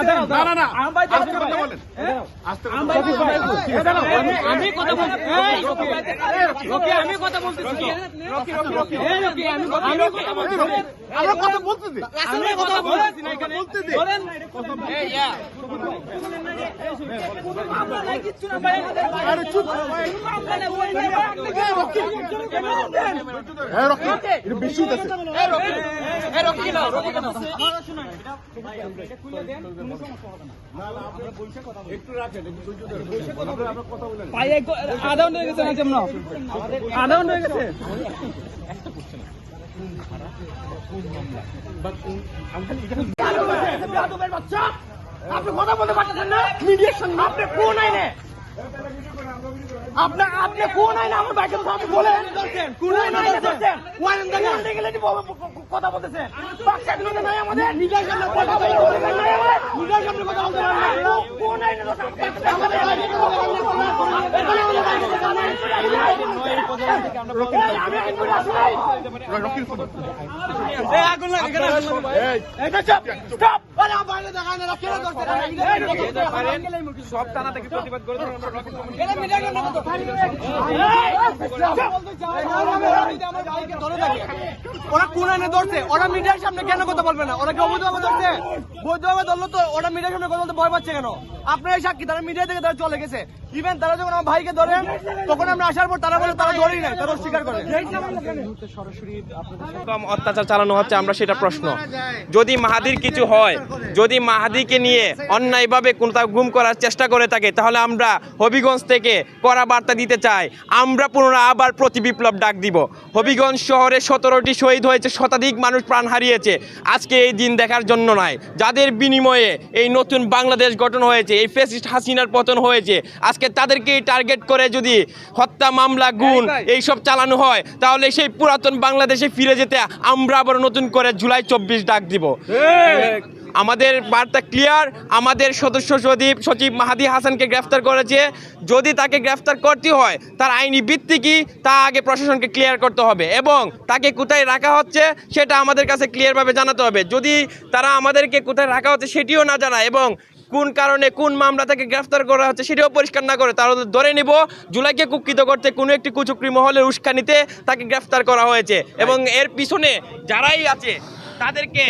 না না না আম কথা বলছি এই, এই, রকি, আমি কথা বলতেছি আমি কথা বলতেছি। মামলা মামলা কেন রকি? হ্যাঁ কেন? কেন? এক- আধা ঘণ্টা হয়ে গেছে না কেমন আধা ঘণ্টা হয়ে গেছে আপনি কথা বলতে পারতেছেন না? মিডিয়ার সঙ্গে আপনি কোন আইনে। আপনার আপনি কোন আইনে আমার বাইকে আপনি বলেন। কোন আইনে ধরছেন ওয়াইন দেখে গেলে কথা বলতেছেন। নাই আমাদের। মিডিয়ার সামনে কথা বলতে নাই আমাদের। মিডিয়ার সামনে কথা বলতে কোন আইনে ধরছেন সব থেকে প্রতিবাদ করে ওরা কোন আইনে ধরছে ওরা মিডিয়ার সামনে কেন কথা বলবে না ওরা কি অবৈধভাবে ধরছে বৈধভাবে ধরলো তো ওরা মিডিয়ার সামনে কথা বলতে ভয় পাচ্ছে কেন? আপনারাই সাক্ষী তারা মিডিয়া থেকে তারা চলে গেছে। ইভেন তারা যখন আমার ভাইকে ধরে তখন আমরা আসার পর তারা বলে তারা ধরেই নাই তারা অস্বীকার করে। অত্যাচার চালানো হচ্ছে আমরা সেটা প্রশ্ন। যদি মাহাদির কিছু হয় যদি মাহাদিকে নিয়ে অন্যায়ভাবে কোথাও গুম করার চেষ্টা করে থাকে তাহলে আমরা হবিগঞ্জ থেকে কড়া বার্তা দিতে চাই। আমরা পুনরায় আবার প্রতি বিপ্লব ডাক দিব। হবিগঞ্জ শহরে সতেরোটি শহীদ হয়েছে শতাধিক মানুষ প্রাণ হারিয়েছে। আজকে এই দিন দেখার জন্য নয় যাদের বিনিময়ে এই নতুন বাংলাদেশ গঠন হয়েছে এই ফেসিস্ট হাসিনার পতন হয়েছে। আজকে তাদেরকেই টার্গেট করে যদি হত্যা মামলা গুণ এইসব চালানো হয় তাহলে সেই পুরাতন বাংলাদেশে ফিরে যেতে আমরা আবার নতুন করে জুলাই চব্বিশ ডাক দিব। আমাদের বার্তা ক্লিয়ার, আমাদের সদস্য সচিব সচিব মাহাদি হাসানকে গ্রেফতার করেছে। যদি তাকে গ্রেফতার করতে হয়, তার আইনি ভিত্তি কি? তা আগে প্রশাসনকে ক্লিয়ার করতে হবে এবং তাকে কোথায় রাখা হচ্ছে সেটা আমাদের কাছে ক্লিয়ারভাবে জানাতে হবে। যদি তারা আমাদেরকে কোথায় রাখা হচ্ছে সেটিও না জানায় এবং কোন কারণে কোন মামলা তাকে গ্রেফতার করা হচ্ছে সেটাও পরিষ্কার না করে তারা ধরে নিব, জুলাইকে কুক্ষিত করতে কোনো একটি কুচুকরি মহলের উস্কানিতে তাকে গ্রেফতার করা হয়েছে। এবং এর পিছনে যারাই আছে, তাদেরকে